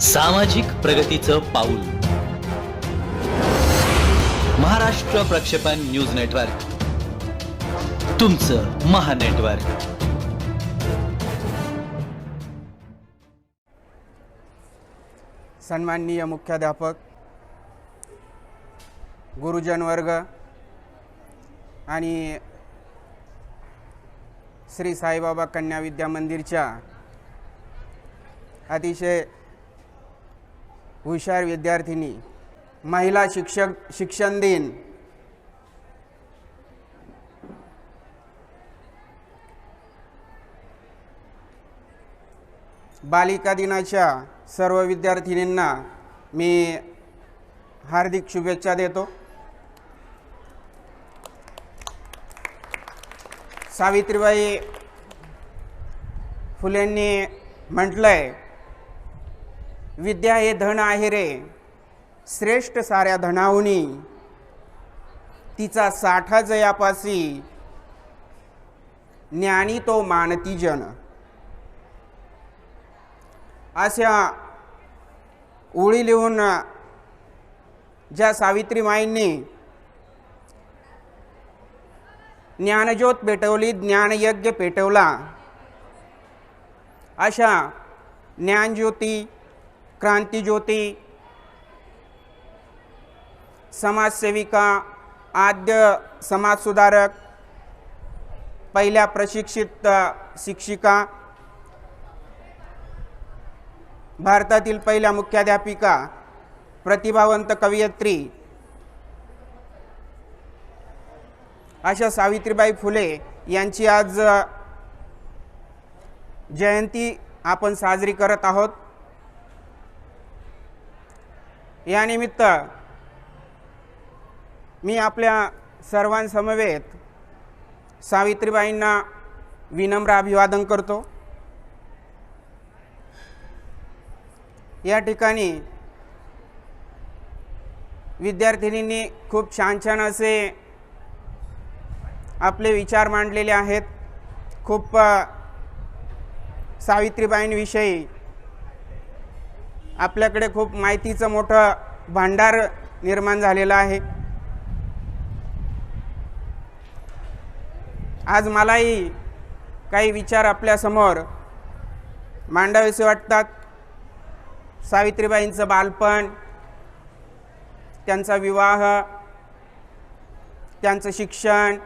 सामाजिक प्रगतीचं पाऊल. महाराष्ट्र प्रक्षेपण न्यूज नेटवर्क. तुमचं महानेटवर्क सन्माननीय मुख्याध्यापक गुरुजन वर्ग आणि श्री साईबाबा कन्या विद्या मंदिरच्या अतिशय हुशार विद्यार्थिनी महिला शिक्षक शिक्षण दिन. बालिका दिनाच्या सर्व विद्यार्थिनींना मी हार्दिक शुभेच्छा देतो. सावित्रीबाई फुलेंनी म्हटलंय विद्या हे धन आहे रे. श्रेष्ठ साऱ्या धनाहुनी तिचा साठा जयापासी. ज्ञानी तो मानती जन. अशा ओळी लिहून ज्या सावित्रीमाईंनी ज्ञानज्योत पेटवली ज्ञानयज्ञ पेटवला अशा ज्ञानज्योती क्रांतिज्योती समाजसेविका आद्य समाजसुधारक पहिल्या प्रशिक्षित शिक्षिका भारतातील पहिल्या मुख्याध्यापिका प्रतिभावंत कवयित्री अशा सावित्रीबाई फुले यांची आज जयंती आपण साजरी करत आहोत. यानिमित्त मी आपल्या सर्वांसमवेत सावित्रीबाईंना विनम्र अभिवादन करतो. या ठिकाणी विद्यार्थिनींनी खूप छान छान असे आपले विचार मांडलेले आहेत. खूप सावित्रीबाईंविषयी आपल्याकडे खूप माहितीचं मोठं भांडार निर्माण झालेलं आहे. आज मलाही काही विचार आपल्यासमोर मांडावेसे वाटतात. सावित्रीबाईंचं बालपण त्यांचा विवाह त्यांचं शिक्षण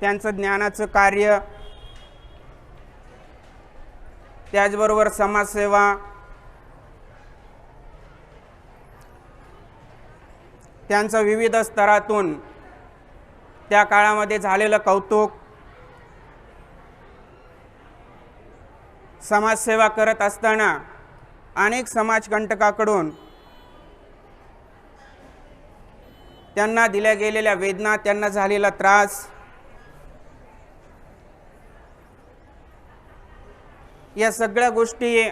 त्यांचं ज्ञानाचं कार्य त्याचबरोबर समाजसेवा त्यांचं विविध स्तरातून त्या काळामध्ये झालेलं कौतुक समाजसेवा करत असताना अनेक समाजकंटकाकडून त्यांना दिल्या गेलेल्या वेदना त्यांना झालेला त्रास या सगळ्या गोष्टी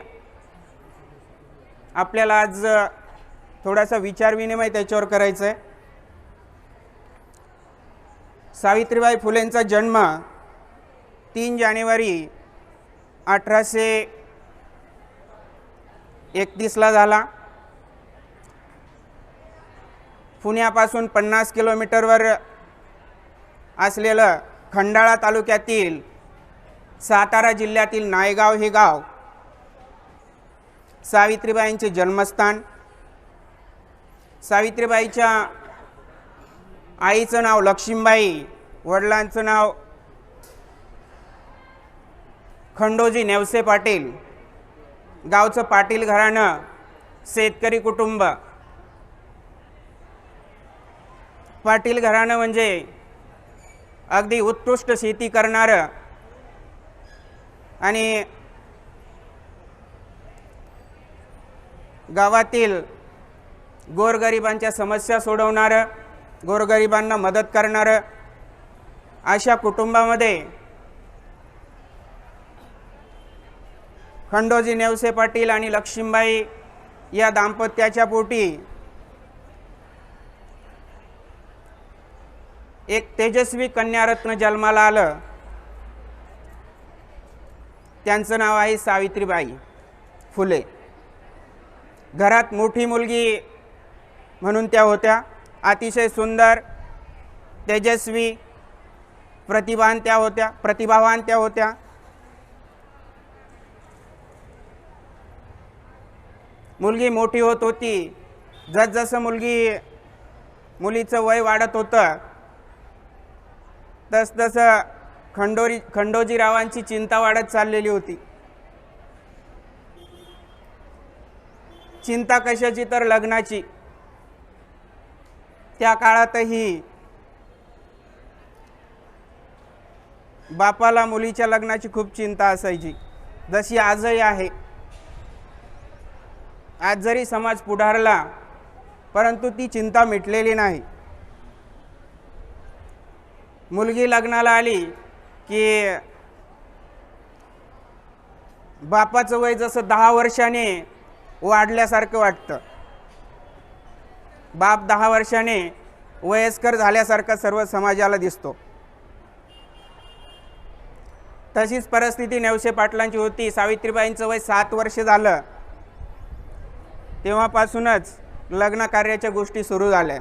आपल्याला आज थोडासा विचारविनिमय त्याच्यावर करायचं आहे. सावित्रीबाई फुलेंचा जन्म तीन जानेवारी अठराशे एकतीसला झाला. पुण्यापासून पन्नास किलोमीटरवर असलेलं खंडाळा तालुक्यातील सातारा जिल्ह्यातील नायगाव हे गाव सावित्रीबाईंचे जन्मस्थान. सावित्रीबाईच्या आईचं नाव लक्ष्मीबाई वडिलांचं नाव खंडोजी नेवसे पाटील गावचं पाटील घराणं शेतकरी कुटुंब. पाटील घराणं म्हणजे अगदी उत्कृष्ट शेती करणारं आणि गावातील गोरगरिबांच्या समस्या सोडवणारं गोरगरिबांना मदत करणारं अशा कुटुंबामध्ये खंडोजी नेवसे पाटील आणि लक्ष्मीबाई या दाम्पत्याच्या पोटी एक तेजस्वी कन्यारत्न जन्माला आलं. त्यांचं नाव आहे सावित्रीबाई फुले. घरात मोठी मुलगी म्हणून त्या होत्या. अतिशय सुंदर तेजस्वी प्रतिभान त्या होत्या प्रतिभावान त्या होत्या. मुलगी मोठी होत होती. जसजसं मुलगी मुलीचं वय वाढत होतं तसतसं खंडोरी खंडोजीरावांची चिंता वाढत चाललेली होती. चिंता कशाची तर लग्नाची. त्या काळातही बापाला मुलीच्या लग्नाची खूप चिंता असायची. जशी आजही आहे. आज जरी समाज पुढारला परंतु ती चिंता मिटलेली नाही. मुलगी लग्नाला आली की बापाचं वय जसं दहा वर्षाने वाढल्यासारखं वाटतं. बाप दहा वर्षाने वयस्कर झाल्यासारखा सर्व समाजाला दिसतो. तशीच परिस्थिती नेवसे पाटलांची होती. सावित्रीबाईंचं वय सात वर्ष झालं. तेव्हापासूनच लग्न कार्याच्या गोष्टी सुरू झाल्या.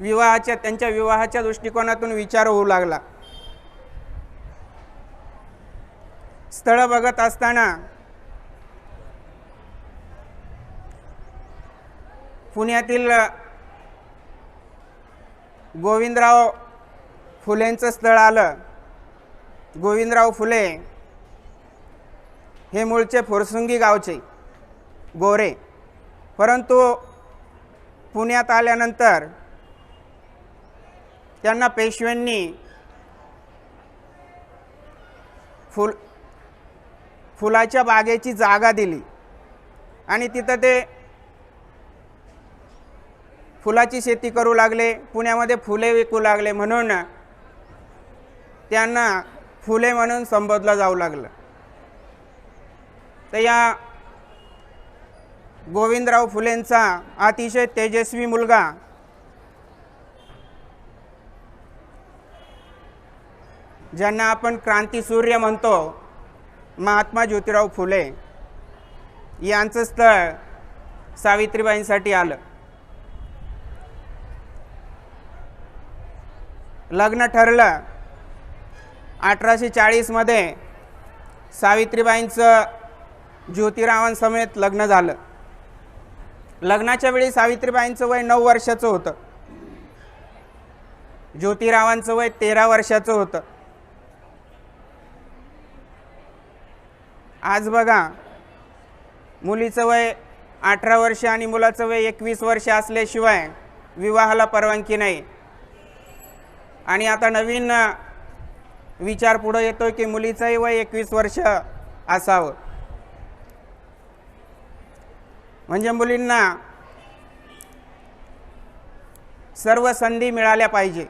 विवाहाच्या त्यांच्या विवाहाच्या दृष्टिकोनातून विचार होऊ लागला. स्थळ बघत असताना पुण्यातील गोविंदराव फुलेंचं स्थळ आलं. गोविंदराव फुले हे मूळचे फोरसुंगी गावचे गोरे. परंतु पुण्यात आल्यानंतर त्यांना पेशव्यांनी फुल फुलाच्या बागेची जागा दिली. आणि तिथं ते फुलाची शेती करू लागले पुण्यामध्ये फुले विकू लागले म्हणून त्यांना फुले म्हणून संबोधलं जाऊ लागलं. तर या गोविंदराव फुलेंचा अतिशय तेजस्वी मुलगा ज्यांना आपण क्रांतीसूर्य म्हणतो महात्मा ज्योतिराव फुले यांचं स्थळ सावित्रीबाईंसाठी आलं. लग्न ठरलं. अठराशे चाळीसमध्ये सावित्रीबाईंचं ज्योतिरावांसमेत लग्न झालं. लग्नाच्या वेळी सावित्रीबाईंचं वय नऊ वर्षाचं होतं. ज्योतिरावांचं वय तेरा वर्षाचं होतं. आज बघा मुलीचं वय अठरा वर्ष आणि मुलाचं वय एकवीस वर्ष असल्याशिवाय विवाहाला परवानगी नाही. आणि आता नवीन विचार पुढं येतो की मुलीचंही वय एकवीस वर्ष असावं. म्हणजे मुलींना सर्व संधी मिळाल्या पाहिजे.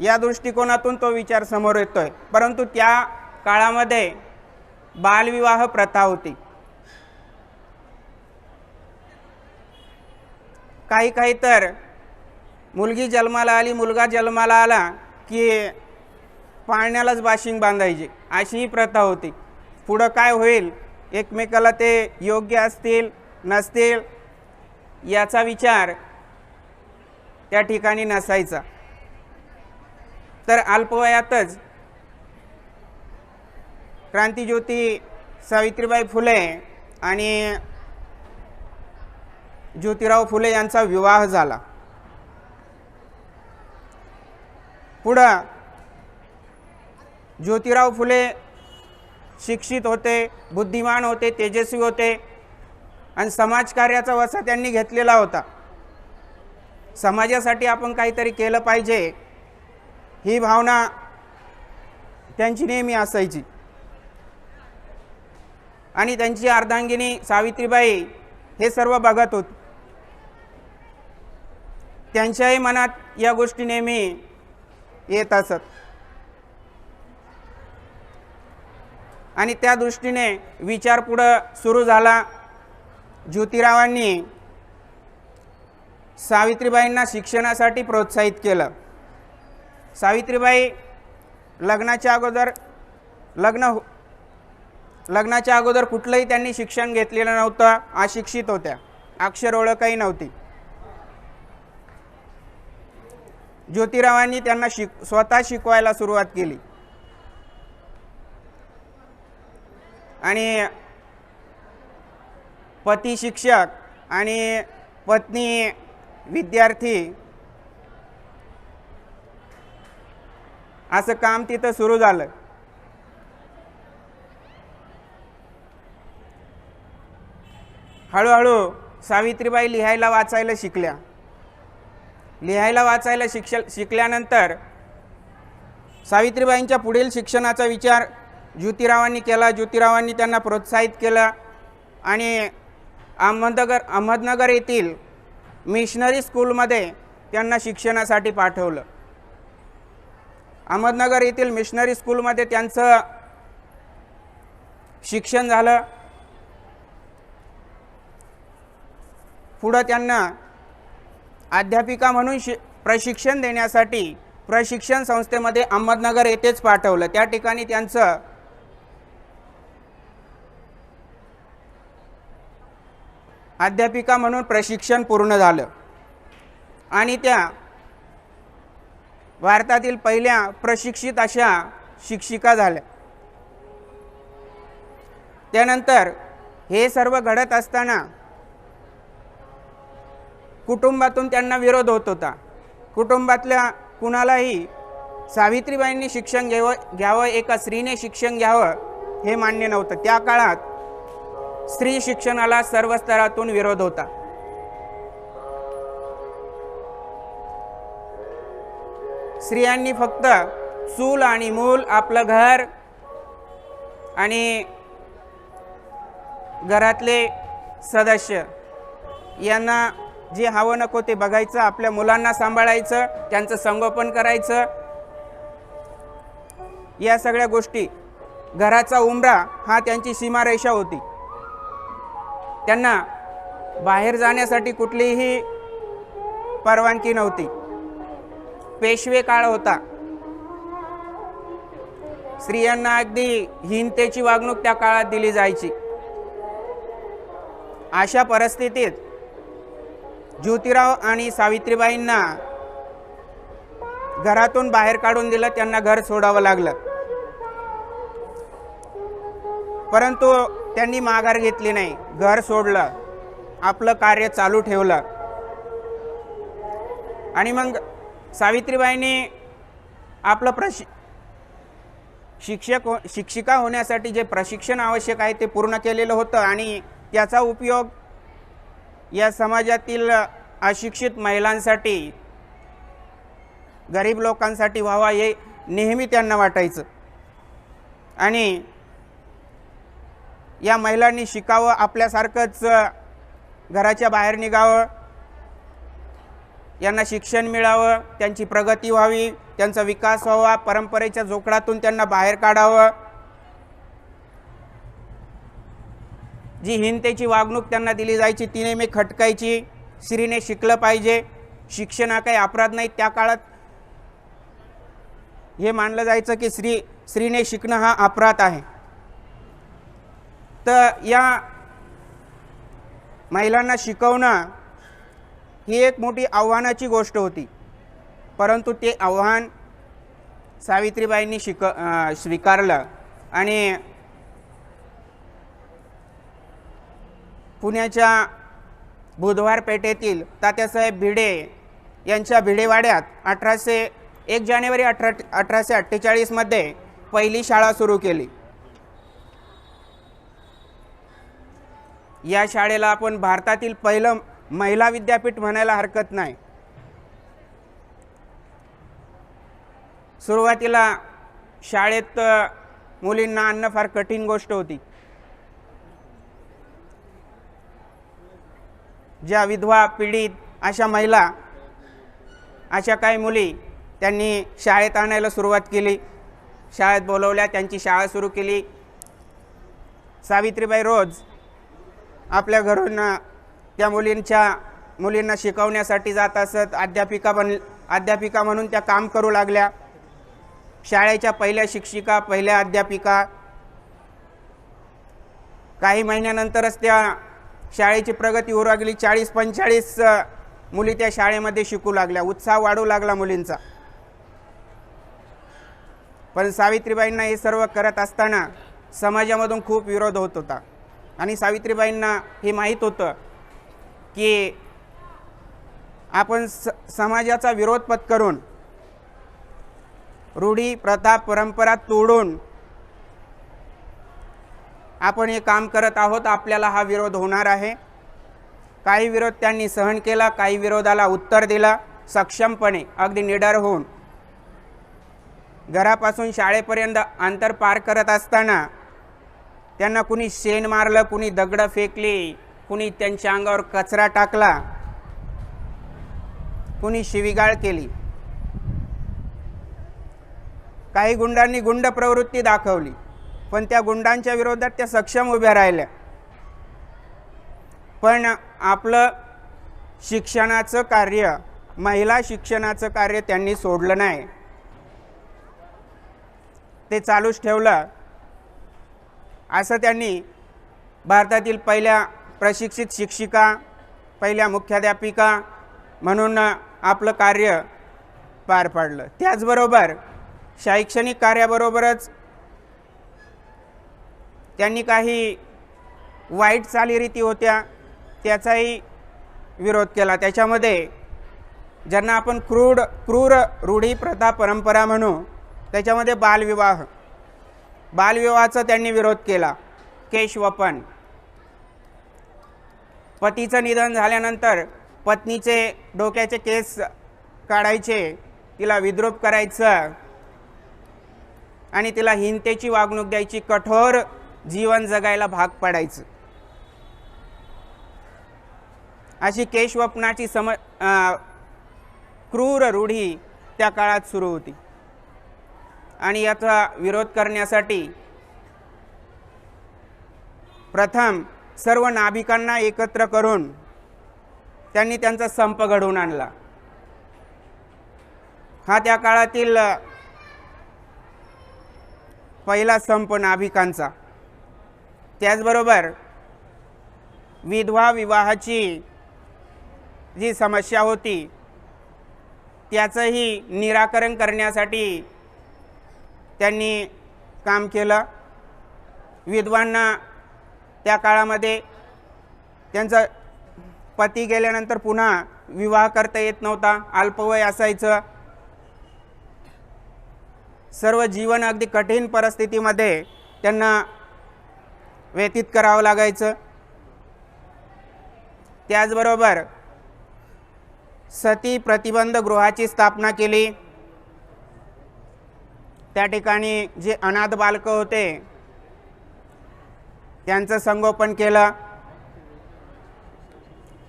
या दृष्टिकोनातून तो विचार समोर येतोय. परंतु त्या काळामध्ये बालविवाह प्रथा होती. काही काही तर मुलगी जन्माला आली मुलगा जन्माला आला की पाळण्यालाच बाशिंग बांधायची. अशी ही प्रथा होती. पुढं काय होईल? एकमेकाला ते योग्य असतील नसतील याचा विचार त्या ठिकाणी नसायचा. तर अल्पवयातच क्रांतीज्योती सावित्रीबाई फुले आणि ज्योतिराव फुले यांचा विवाह झाला. पुढं ज्योतिराव फुले शिक्षित होते बुद्धिमान होते तेजस्वी होते आणि समाजकार्याचा वसा त्यांनी घेतलेला होता. समाजासाठी आपण काहीतरी केलं पाहिजे ही भावना त्यांची नेहमी असायची. आणि त्यांची अर्धांगिनी सावित्रीबाई हे सर्व बघत होत. त्यांच्याही मनात या गोष्टी नेहमी येत असत. आणि त्या दृष्टीने विचार पुढं सुरू झाला. ज्योतिरावांनी सावित्रीबाईंना शिक्षणासाठी प्रोत्साहित केलं. सावित्रीबाई लग्नाच्या अगोदर लग्न हो- लग्नाच्या अगोदर कुठलंही त्यांनी शिक्षण घेतलेलं नव्हतं अशिक्षित होत्या. अक्षर ओळखही नव्हती. ज्योतिरावांनी त्यांना शिक स्वतः शिकवायला सुरुवात केली. आणि पती शिक्षक आणि पत्नी विद्यार्थी असं काम तिथं सुरू झालं. हळूहळू सावित्रीबाई लिहायला वाचायला शिकल्या. लिहायला वाचायला शिक्ष शिकल्यानंतर सावित्रीबाईंच्या पुढील शिक्षणाचा विचार ज्योतिरावांनी केला. ज्योतिरावांनी त्यांना प्रोत्साहित केलं आणि अहमदनगर अहमदनगर येथील मिशनरी स्कूलमध्ये त्यांना शिक्षणासाठी पाठवलं. अहमदनगर येथील मिशनरी स्कूलमध्ये त्यांचं शिक्षण झालं. पुढं त्यांना अध्यापिका म्हणून शि प्रशिक्षण देण्यासाठी प्रशिक्षण संस्थेमध्ये अहमदनगर येथेच पाठवलं. त्या ठिकाणी त्यांचं अध्यापिका म्हणून प्रशिक्षण पूर्ण झालं. आणि त्या भारतातील पहिल्या प्रशिक्षित अशा शिक्षिका झाल्या. त्यानंतर हे सर्व घडत असताना कुटुंबातून त्यांना विरोध होत होता. कुटुंबातल्या कुणालाही सावित्रीबाईंनी शिक्षण घ्यावं घ्यावं एका स्त्रीने शिक्षण घ्यावं हे मान्य नव्हतं. त्या काळात स्त्री शिक्षणाला सर्व स्तरातून विरोध होता. स्त्रियांनी फक्त चूल आणि मूल आपलं घर आणि घरातले सदस्य यांना जे हवं नको ते बघायचं आपल्या मुलांना सांभाळायचं त्यांचं संगोपन करायचं. या सगळ्या गोष्टी घराचा उंबरा हा त्यांची सीमारेषा होती. त्यांना बाहेर जाण्यासाठी कुठलीही परवानगी नव्हती. पेशवे काळ होता. स्त्रियांना अगदी हिनतेची वागणूक त्या काळात दिली जायची. अशा परिस्थितीत ज्योतिराव आणि सावित्रीबाईंना घरातून बाहेर काढून दिलं त्यांना घर सोडावं लागलं. परंतु त्यांनी माघार घेतली नाही. घर सोडलं. आपलं कार्य चालू ठेवलं. आणि मग सावित्रीबाईंनी आपलं प्रशि शिक्षक हो शिक्षिका होण्यासाठी जे प्रशिक्षण आवश्यक आहे ते पूर्ण केलेलं होतं आणि त्याचा उपयोग या समाजातील अशिक्षित महिलांसाठी गरीब लोकांसाठी व्हावा हे नेहमी त्यांना वाटायचं. आणि या महिलांनी शिकावं आपल्यासारखंच घराच्या बाहेर निघावं यांना शिक्षण मिळावं त्यांची प्रगती व्हावी त्यांचा विकास व्हावा परंपरेच्या जोखडातून त्यांना बाहेर काढावं. जी हिंतेची वागणूक त्यांना दिली जायची ती नेहमी खटकायची स्त्रीने शिकलं पाहिजे. शिक्षण हा काही अपराध नाही त्या काळात. हे मानलं जायचं की स्त्री स्त्रीने शिकणं हा अपराध आहे. तर या महिलांना शिकवणं ही एक मोठी आव्हानाची गोष्ट होती. परंतु ते आव्हान सावित्रीबाईंनी शिक स्वीकारलं. आणि पुण्याच्या बुधवार पेठेतील तात्यासाहेब भिडे यांच्या भिडेवाड्यात अठराशे एक जानेवारी अठरा अठराशे अठ्ठेचाळीसमध्ये पहिली शाळा सुरू केली. या शाळेला आपण भारतातील पहिलं महिला विद्यापीठ म्हणायला हरकत नाही. सुरुवातीला शाळेत मुलींना आणणं फार कठीण गोष्ट होती. ज्या विधवा पीडित अशा महिला अशा काही मुली त्यांनी शाळेत आणायला सुरुवात केली. शाळेत बोलवल्या त्यांची शाळा सुरू केली. सावित्रीबाई रोज आपल्या घरून त्या मुलींच्या मुलींना शिकवण्यासाठी जात असत. अध्यापिका बन अध्यापिका म्हणून त्या काम करू लागल्या. शाळेच्या पहिल्या शिक्षिका पहिल्या अध्यापिका. काही महिन्यानंतरच त्या शाळेची प्रगती होऊ लागली. चाळीस पंचेचाळीस मुली त्या शाळेमध्ये शिकू लागल्या. उत्साह वाढू लागला मुलींचा. पण सावित्रीबाईंना हे सर्व करत असताना समाजामधून खूप विरोध होत होता. आणि सावित्रीबाईंना हे माहीत होतं की आपण स समाजाचा विरोध पत्करून रूढी प्रथा परंपरा तोडून आपण हे काम करत आहोत आपल्याला हा विरोध होणार आहे. काही विरोध त्यांनी सहन केला काही विरोधाला उत्तर दिला. सक्षमपणे अगदी निडर होऊन. घरापासून शाळेपर्यंत अंतर पार करत असताना त्यांना कुणी शेण मारलं कुणी दगडं फेकली कुणी त्यांच्या अंगावर कचरा टाकला कुणी शिविगाळ केली. काही गुंडांनी गुंड प्रवृत्ती दाखवली. पण त्या गुंडांच्या विरोधात त्या सक्षम उभ्या राहिल्या. पण आपलं शिक्षणाचं कार्य महिला शिक्षणाचं कार्य त्यांनी सोडलं नाही. ते चालूच ठेवलं. असं त्यांनी भारतातील पहिल्या प्रशिक्षित शिक्षिका पहिल्या मुख्याध्यापिका म्हणून आपलं कार्य पार पाडलं. त्याचबरोबर शैक्षणिक कार्याबरोबरच त्यांनी काही वाईट चालीरीती होत्या त्याचाही विरोध केला. त्याच्यामध्ये ज्यांना आपण क्रूड क्रूर रूढी प्रथा परंपरा म्हणू त्याच्यामध्ये बालविवाह बालविवाहाचा त्यांनी विरोध केला. केशवपन. पतीचं निधन झाल्यानंतर पत्नीचे डोक्याचे केस काढायचे तिला विद्रूप करायचं आणि तिला हिंतेची वागणूक द्यायची कठोर जीवन जगायला भाग पाडायचं. अशी केशवपनाची सम क्रूर रूढी त्या काळात सुरू होती. आणि याचा विरोध करण्यासाठी प्रथम सर्व नाभिकांना एकत्र करून त्यांनी त्यांचा संप घडवून आणला. हा त्या काळातील पहिला संप नाभिकांचा. त्याचबरोबर विधवा विवाहाची जी समस्या होती त्याचंही निराकरण करण्यासाठी त्यांनी काम केलं. विधवांना त्या काळामध्ये त्यांचा पती गेल्यानंतर पुन्हा विवाह करता येत नव्हता. अल्पवय असायचं. सर्व जीवन अगदी कठीण परिस्थितीमध्ये त्यांना व्यतीत करावं लागायचं. त्याचबरोबर सती प्रतिबंध गृहाची स्थापना केली. त्या ठिकाणी जे अनाथ बालकं होते त्यांचं संगोपन केलं.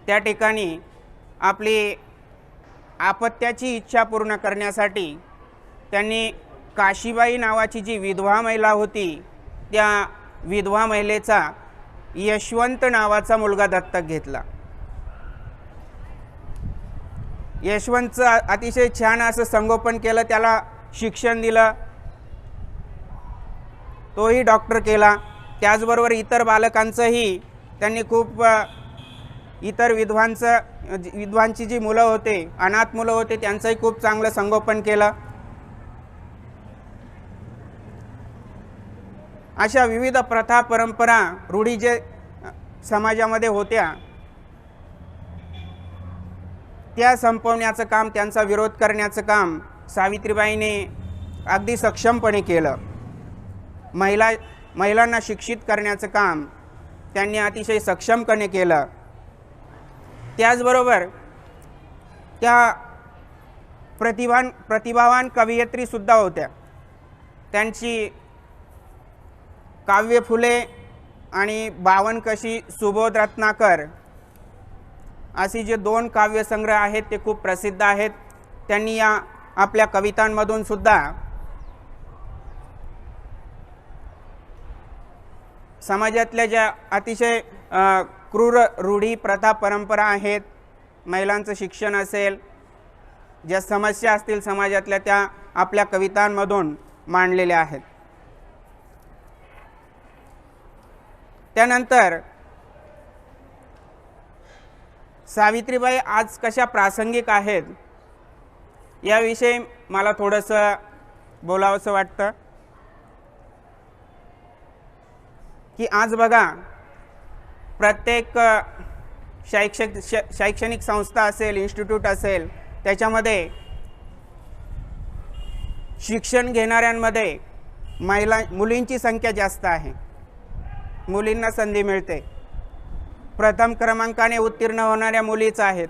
त्या ठिकाणी आपली आपत्याची इच्छा पूर्ण करण्यासाठी त्यांनी काशीबाई नावाची जी विधवा महिला होती त्या विधवा महिलेचा यशवंत नावाचा मुलगा दत्तक घेतला. यशवंतचं अतिशय छान असं संगोपन केलं त्याला शिक्षण दिलं. तोही डॉक्टर केला. त्याचबरोबर इतर बालकांचंही त्यांनी खूप इतर विधवांचं विधवांची जी मुलं होते अनाथ मुलं होते त्यांचंही खूप चांगलं संगोपन केलं. अशा विविध प्रथा परंपरा रूढी जे समाजामध्ये होत्या. त्या संपवण्याचं काम त्यांचा विरोध करण्याचं काम सावित्रीबाईने अगदी सक्षमपणे केलं. महिला महिलांना शिक्षित करण्याचं काम त्यांनी अतिशय सक्षमपणे केलं. त्याचबरोबर त्या प्रतिभान प्रतिभावान कवयित्रीसुद्धा होत्या. त्यांची काव्य फुले आणि बावनकशी सुबोध रत्नाकर अशी जे दोन काव्यसंग्रह आहेत ते खूप प्रसिद्ध आहेत. त्यांनी या आपल्या कवितांमधून सुद्धा समाजातल्या ज्या अतिशय क्रूर रूढी प्रथा परंपरा आहेत महिलांचं शिक्षण असेल ज्या समस्या असतील समाजातल्या त्या आपल्या कवितांमधून मांडलेल्या आहेत. त्यानंतर सावित्रीबाई आज कशा प्रासंगिक आहेत याविषयी मला थोडंसं बोलावंसं वाटतं. की आज बघा प्रत्येक शैक्षिक श शैक्षणिक संस्था असेल इन्स्टिट्यूट असेल त्याच्यामध्ये शिक्षण घेणाऱ्यांमध्ये महिला मुलींची संख्या जास्त आहे. मुलींना संधी मिळते. प्रथम क्रमांकाने उत्तीर्ण होणाऱ्या मुलीच आहेत.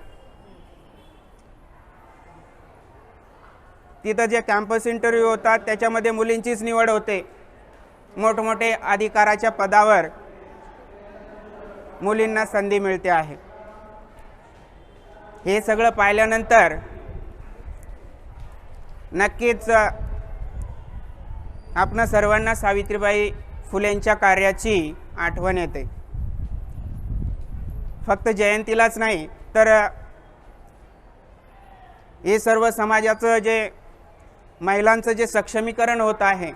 तिथं जे कॅम्पस इंटरव्ह्यू होतात त्याच्यामध्ये मुलींचीच निवड होते. मोठमोठे अधिकाराच्या पदावर मुलींना संधी मिळते आहे. हे सगळं पाहिल्यानंतर नक्कीच आपण सर्वांना सावित्रीबाई फुलेंच्या कार्याची आठवण येते. फक्त जयंतीलाच नाही तर हे सर्व समाजाचं जे महिलांचं जे सक्षमीकरण होत आहे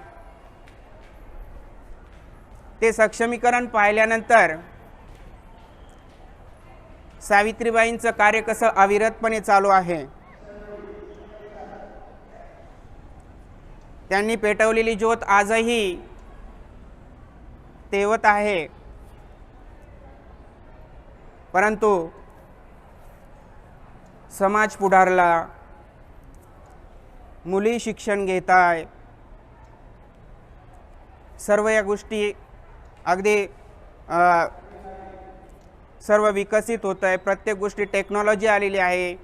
ते सक्षमीकरण पाहिल्यानंतर सावित्रीबाईंचं कार्य कसं अविरतपणे चालू आहे त्यांनी पेटवलेली ज्योत आजही तेवत आहे. परंतु समाज पुढारला मुली शिक्षण घेत आहे सर्व या गोष्टी अगदी सर्व विकसित होत आहे प्रत्येक गोष्टी टेक्नॉलॉजी आलेली आहे.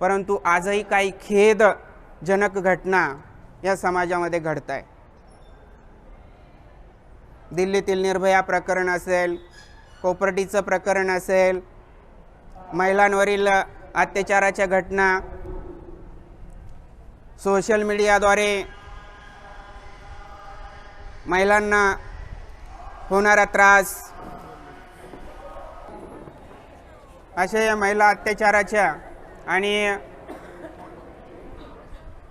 परंतु आजही काही खेदजनक घटना या समाजामध्ये घडत आहे दिल्लीतील निर्भया प्रकरण असेल कोपर्टीचं प्रकरण असेल महिलांवरील अत्याचाराच्या घटना सोशल मीडियाद्वारे महिलांना होणारा त्रास अशा या महिला अत्याचाराच्या आणि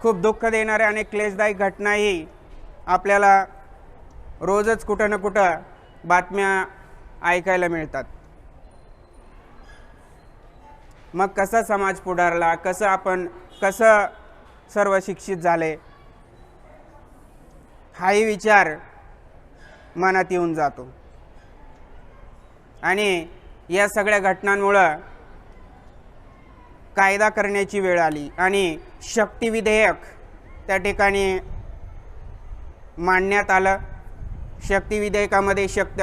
खूप दुःख देणाऱ्या आणि क्लेशदायक घटनाही आपल्याला रोजच कुठं ना कुठं बातम्या ऐकायला मिळतात. मग कसा समाज पुढारला कसं आपण कसं सर्व शिक्षित झाले हाही विचार मनात येऊन जातो. आणि या सगळ्या घटनांमुळं कायदा करण्याची वेळ आली आणि शक्ती विधेयक त्या ठिकाणी मांडण्यात आलं. शक्ती विधेयकामध्ये शक्त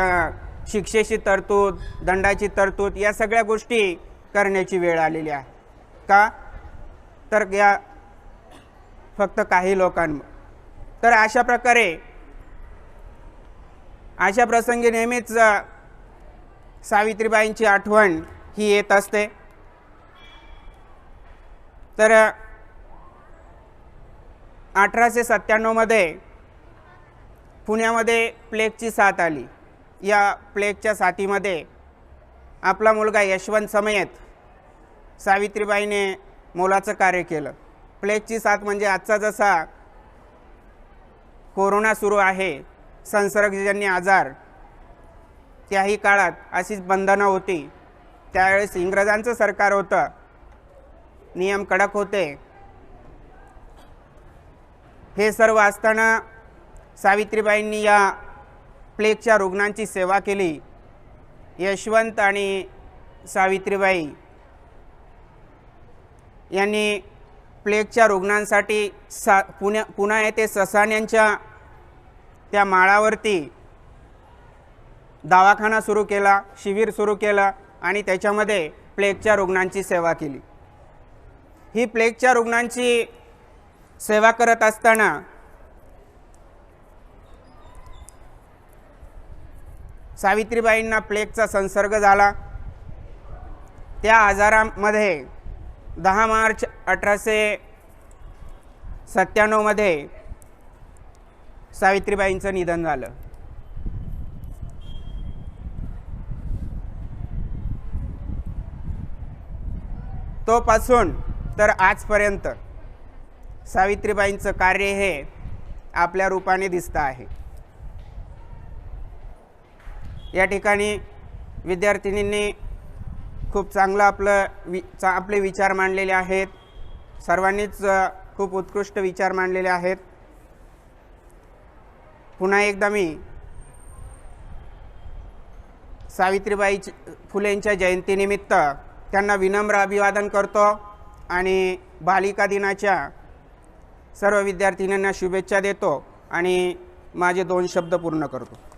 शिक्षेची तरतूद दंडाची तरतूद या सगळ्या गोष्टी करण्याची वेळ आलेली आहे. का? तर या फक्त काही लोकां तर अशा प्रकारे अशा प्रसंगी नेहमीच सावित्रीबाईंची आठवण ही येत असते. तर अठराशे सत्त्याण्णवमध्ये पुण्यामध्ये प्लेगची साथ आली. या प्लेगच्या साथीमध्ये आपला मुलगा यशवंत समेत सावित्रीबाईने मोलाचं कार्य केलं. प्लेगची साथ म्हणजे आजचा जसा कोरोना सुरू आहे संसर्गजन्य आजार त्याही काळात अशीच बंधनं होती. त्यावेळेस इंग्रजांचं सरकार होतं. नियम कडक होते. हे सर्व असताना सावित्रीबाईंनी या प्लेगच्या रुग्णांची सेवा केली. यशवंत आणि सावित्रीबाई यांनी प्लेगच्या रुग्णांसाठी सा पुण्या पुन्हा येथे ससाण्यांच्या त्या माळावरती दवाखाना सुरू केला शिबिर सुरू केलं आणि त्याच्यामध्ये प्लेगच्या रुग्णांची सेवा केली. ही प्लेगच्या रुग्णांची सेवा करत असताना सावित्रीबाईंना प्लेगचा संसर्ग झाला. त्या आजारामध्ये दहा मार्च अठराशे सत्त्याण्णवमध्ये सावित्रीबाईंचं निधन झालं. तोपासून तर आजपर्यंत सावित्रीबाईंचं कार्य हे आपल्या रूपाने दिसतं आहे. या ठिकाणी विद्यार्थिनींनी खूप चांगलं आपलं वि चा आपले विचार मांडलेले आहेत. सर्वांनीच खूप उत्कृष्ट विचार मांडलेले आहेत. पुन्हा एकदा मी सावित्रीबाई च- फुलेंच्या जयंतीनिमित्त त्यांना विनम्र अभिवादन करतो आणि बालिका दिनाच्या सर्व विद्यार्थिनींना शुभेच्छा देतो आणि माझे दोन शब्द पूर्ण करतो.